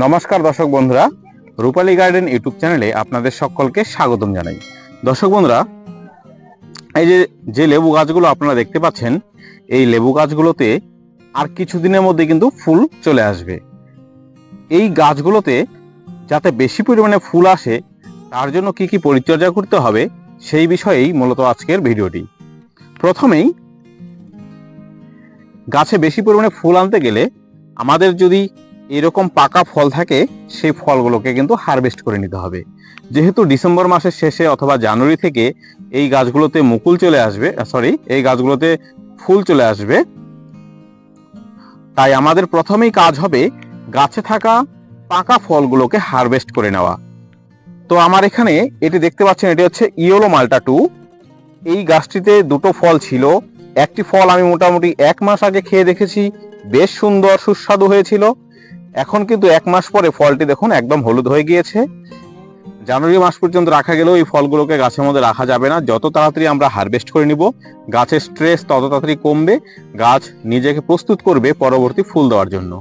নমস্কার দর্শক বন্ধুরা, রূপালী গার্ডেন ইউটিউব চ্যানেলে আপনাদের সকলকে স্বাগতম জানাই। দর্শক বন্ধুরা, এই যে যে লেবু গাছগুলো আপনারা দেখতে পাচ্ছেন, এই লেবু গাছগুলোতে আর কিছুদিনের মধ্যে কিন্তু ফুল চলে আসবে। এই গাছগুলোতে যাতে বেশি পরিমাণে ফুল আসে, তার জন্য কি কি পরিচর্যা করতে হবে, সেই বিষয়েই মূলত আজকের ভিডিওটি। প্রথমেই, গাছে বেশি পরিমাণে ফুল আনতে গেলে আমাদের যদি এরকম পাকা ফল থাকে, সেই ফলগুলোকে কিন্তু হারভেস্ট করে নিতে হবে। যেহেতু ডিসেম্বর মাসের শেষে অথবা জানুয়ারি থেকে এই গাছগুলোতে মুকুল চলে আসবে সরি এই গাছগুলোতে ফুল চলে আসবে, তাই আমাদের প্রথমেই কাজ হবে গাছে থাকা পাকা ফলগুলোকে হারভেস্ট করে নেওয়া। তো আমার এখানে এটি দেখতে পাচ্ছেন, এটি হচ্ছে ইয়োলো মালটা টু। এই গাছটিতে দুটো ফল ছিল। একটি ফল আমি মোটামুটি এক মাস আগে খেয়ে দেখেছি, বেশ সুন্দর, সুস্বাদু হয়েছিল। এখন কিন্তু এক মাস পরে ফলটি দেখুন একদম হলুদ হয়ে গিয়েছে। জানুয়ারি মাস পর্যন্ত রাখা গেলেও এই ফলগুলোকে গাছের মধ্যে রাখা যাবে না। যত তাড়াতাড়ি আমরা হারভেস্ট করে নিব, গাছের স্ট্রেস তত তাড়াতাড়ি কমবে, গাছ নিজেকে প্রস্তুত করবে পরবর্তী ফুল দেওয়ার জন্য।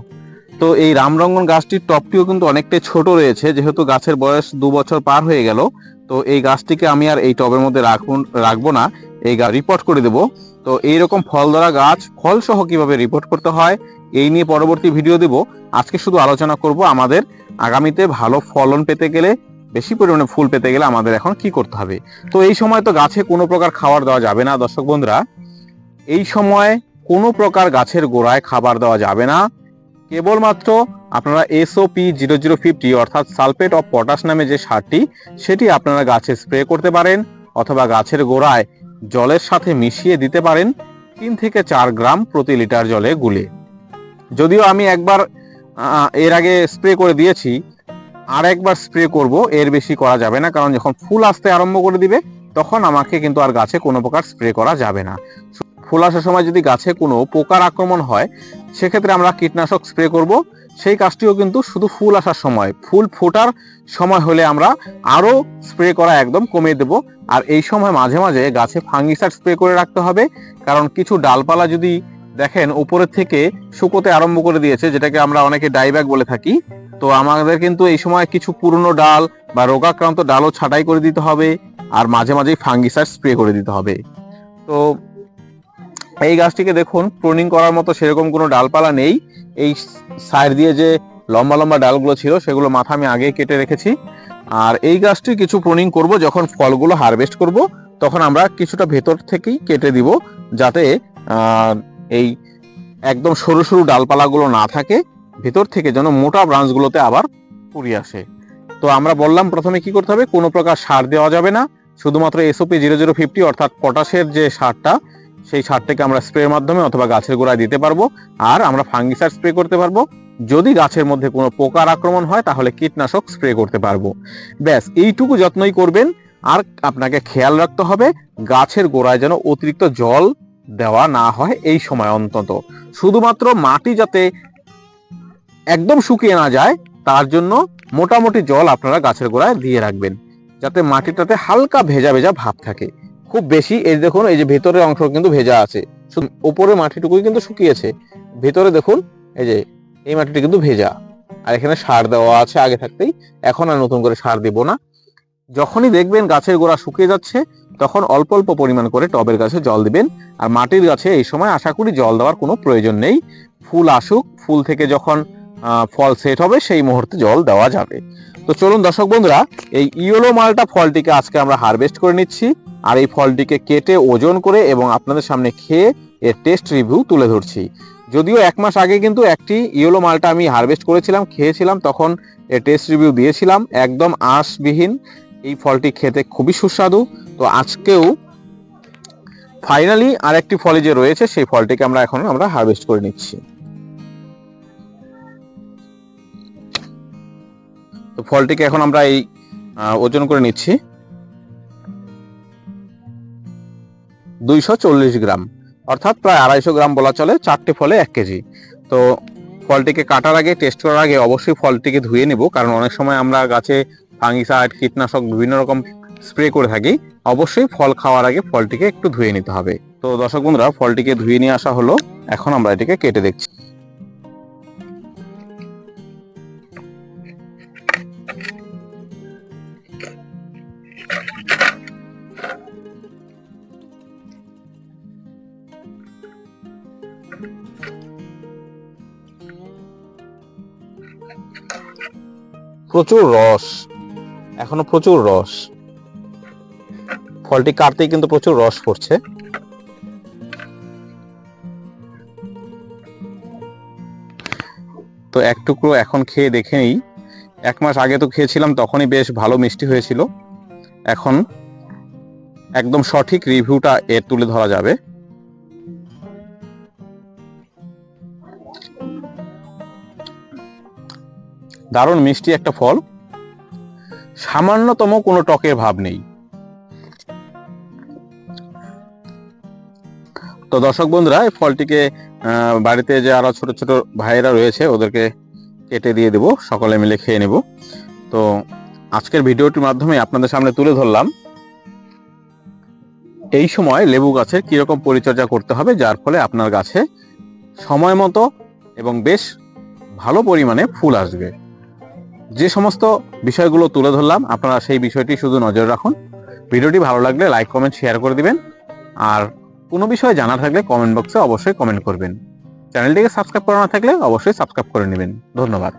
তো এই রামরঙ্গন গাছটির টপটিও কিন্তু অনেকটাই ছোট রয়েছে, যেহেতু গাছের বয়স দু বছর পার হয়ে গেল। তো এই গাছটিকে আমি আর এই টবের মধ্যে রাখুন, রাখব না, এই রিপোর্ট করে দেব। তো এইরকম ফল ধরা গাছ ফল সহ কীভাবে রিপোর্ট করতে হয় এই নিয়ে পরবর্তী ভিডিও দেব। আজকে শুধু আলোচনা করব আমাদের আগামীতে ভালো ফলন পেতে গেলে, বেশি পরিমাণে ফুল পেতে গেলে আমাদের এখন কি করতে হবে। তো এই সময় তো গাছে কোনো প্রকার খাবার দেওয়া যাবে না, দর্শক বন্ধুরা। এই সময় কোনো প্রকার গাছের গোড়ায় খাবার দেওয়া যাবে না। কেবলমাত্র আপনারা এসওপি জিরো জিরো ফিফটি অর্থাৎ সালফেট অফ পটাশ নামে যে সারটি, সেটি আপনারা গাছে স্প্রে করতে পারেন, অথবা গাছের গোড়ায় জলের সাথে মিশিয়ে দিতে পারেন। তিন থেকে চার গ্রাম প্রতি লিটার জলে গুলে। যদিও আমি একবার এর আগে স্প্রে করে দিয়েছি আর একবার স্প্রে করব, এর বেশি করা যাবে না, কারণ যখন ফুল আসতে আরম্ভ করে দিবে, তখন আমাকে কিন্তু আর গাছে কোনো প্রকার স্প্রে করা যাবে না। ফুল আসার সময় যদি গাছে কোনো পোকার আক্রমণ হয়, সেক্ষেত্রে আমরা কীটনাশক স্প্রে করব। সেই কাজটিও কিন্তু শুধু ফুল আসার সময়, ফুল ফোটার সময় হলে আমরা আরও স্প্রে করা একদম কমিয়ে দেব। আর এই সময় মাঝে মাঝে গাছে ফাঙ্গিসাইড স্প্রে করে রাখতে হবে, কারণ কিছু ডালপালা যদি দেখেন, উপরের থেকে শুকোতে আরম্ভ করে দিয়েছে, যেটাকে আমরা অনেকে ডাইব্যাক বলে থাকি। তো আমাদের কিন্তু এই সময় কিছু পুরনো ডাল বা রোগাক্রান্ত ডালও ছাঁটাই করে দিতে হবে, আর মাঝে মাঝেই ফাঙ্গিসার স্প্রে করে দিতে হবে। তো এই গাছটিকে দেখুন, প্রুনিং করার মতো সেরকম কোনো ডালপালা নেই। এই সাইড দিয়ে যে লম্বা লম্বা ডালগুলো ছিল, সেগুলো মাথা আমি আগে কেটে রেখেছি। আর এই গাছটি কিছু প্রুনিং করব, যখন ফলগুলো হারভেস্ট করব, তখন আমরা কিছুটা ভেতর থেকেই কেটে দিব, যাতে এই একদম সরু সরু ডালপালাগুলো না থাকে, ভেতর থেকে যেন মোটা ব্রাঞ্চগুলোতে আবার পুড়িয়ে আসে। তো আমরা বললাম প্রথমে কি করতে হবে? কোনো প্রকার সার দেওয়া যাবে না। শুধুমাত্র এসওপি জিরো জিরো ফিফটি অর্থাৎ পটাশের যে সারটা, সেই সারটাকে আমরা স্প্রের মাধ্যমে অথবা গাছের গোড়ায় দিতে পারব। আর আমরা ফাঙ্গিসাইড স্প্রে করতে পারব। যদি গাছের মধ্যে কোনো পোকার আক্রমণ হয়, তাহলে কীটনাশক স্প্রে করতে পারব। ব্যাস, এইটুকু যত্নই করবেন। আর আপনাকে খেয়াল রাখতে হবে, গাছের গোড়ায় যেন অতিরিক্ত জল দেওয়া না হয় এই সময় অন্তত। শুধুমাত্র মাটি যাতে একদম শুকিয়ে না যায়, তার জন্য মোটামুটি জল আপনারা গাছের গোড়ায় দিয়ে রাখবেন। যাতে মাটিটাতে হালকা ভেজা ভেজা ভাব থাকে। খুব বেশি, এই দেখুন, এই যে ভেতরের অংশ কিন্তু ভেজা আছে। উপরে মাটিটুকুই কিন্তু শুকিয়েছে। ভেতরে দেখুন, এই যে এই মাটিটা কিন্তু ভেজা। আর এখানে সার দেওয়া আছে আগে থাকতেই। এখন আর নতুন করে সার দিব না। যখনই দেখবেন গাছের গোড়া শুকিয়ে যাচ্ছে তখন অল্প অল্প পরিমাণ করে টবের গাছে জল দিবেন। আর মাটির গাছে এই সময় আশা করি জল দেওয়ার কোনো প্রয়োজন নেই। ফুল আসুক, ফুল থেকে যখন ফল সেট হবে সেই মুহূর্তে জল দেওয়া যাবে। তো চলুন দর্শক বন্ধুরা, এই ইয়েলো মালটা ফলটিকে আজকে আমরা হারভেস্ট করে নিচ্ছি। আর এই ফলটিকে কেটে ওজন করে এবং আপনাদের সামনে খেয়ে এর টেস্ট রিভিউ তুলে ধরছি। যদিও এক মাস আগে কিন্তু একটি ইয়েলো মালটা আমি হারভেস্ট করেছিলাম, খেয়েছিলাম, তখন এর টেস্ট রিভিউ দিয়েছিলাম। একদম আঁশবিহীন। এই ফলটি খেতে খুবই সুস্বাদু। তো আজকেও ফাইনালি আরেকটি ফলে যে রয়েছে, সেই ফলটিকে আমরা এখন আমরা হারভেস্ট করে নিচ্ছি। তো ফলটিকে এখন আমরা এই ওজন করে নিচ্ছি। দুইশো চল্লিশ গ্রাম, অর্থাৎ প্রায় আড়াইশো গ্রাম বলা চলে, চারটে ফলে এক কেজি। তো ফলটিকে কাটার আগে টেস্ট করার আগে অবশ্যই ফলটিকে ধুয়ে নেব, কারণ অনেক সময় আমরা গাছে ফাঙ্গিসাইড কীটনাশক বিভিন্ন রকম স্প্রে করে থাকি। অবশ্যই ফল খাওয়ার আগে ফলটিকে একটু ধুয়ে নিতে হবে। তো দর্শক বন্ধুরা, ফলটিকে ধুয়ে নিয়ে আসা হলো। এখন আমরা এটিকে কেটে দেখছি। প্রচুর রস। এখনও প্রচুর রস। ফলটি কাটতেই কিন্তু প্রচুর রস পড়ছে। তো এক টুকরো এখন খেয়ে দেখে নিই। এক মাস আগে তো খেয়েছিলাম, তখনই বেশ ভালো মিষ্টি হয়েছিল। এখন একদম সঠিক রিভিউটা এর তুলে ধরা যাবে। দারুণ মিষ্টি একটা ফল। সামান্যতম কোনো টকের ভাব নেই। তো দর্শক বন্ধুরা, এই ফলটিকে বাড়িতে যে আরও ছোট ছোট ভাইয়েরা রয়েছে, ওদেরকে কেটে দিয়ে দেব, সকলে মিলে খেয়ে নেব। তো আজকের ভিডিওটির মাধ্যমে আপনাদের সামনে তুলে ধরলাম, এই সময় লেবু গাছের কীরকম পরিচর্যা করতে হবে, যার ফলে আপনার গাছে সময় মতো এবং বেশ ভালো পরিমাণে ফুল আসবে। যে সমস্ত বিষয়গুলো তুলে ধরলাম, আপনারা সেই বিষয়টি শুধু নজর রাখুন। ভিডিওটি ভালো লাগলে লাইক, কমেন্ট, শেয়ার করে দিবেন। আর কোনো বিষয়ে জানা থাকলে কমেন্ট বক্সে অবশ্যই কমেন্ট করবেন। চ্যানেলটিকে সাবস্ক্রাইব করা না থাকলে অবশ্যই সাবস্ক্রাইব করে নেবেন। ধন্যবাদ।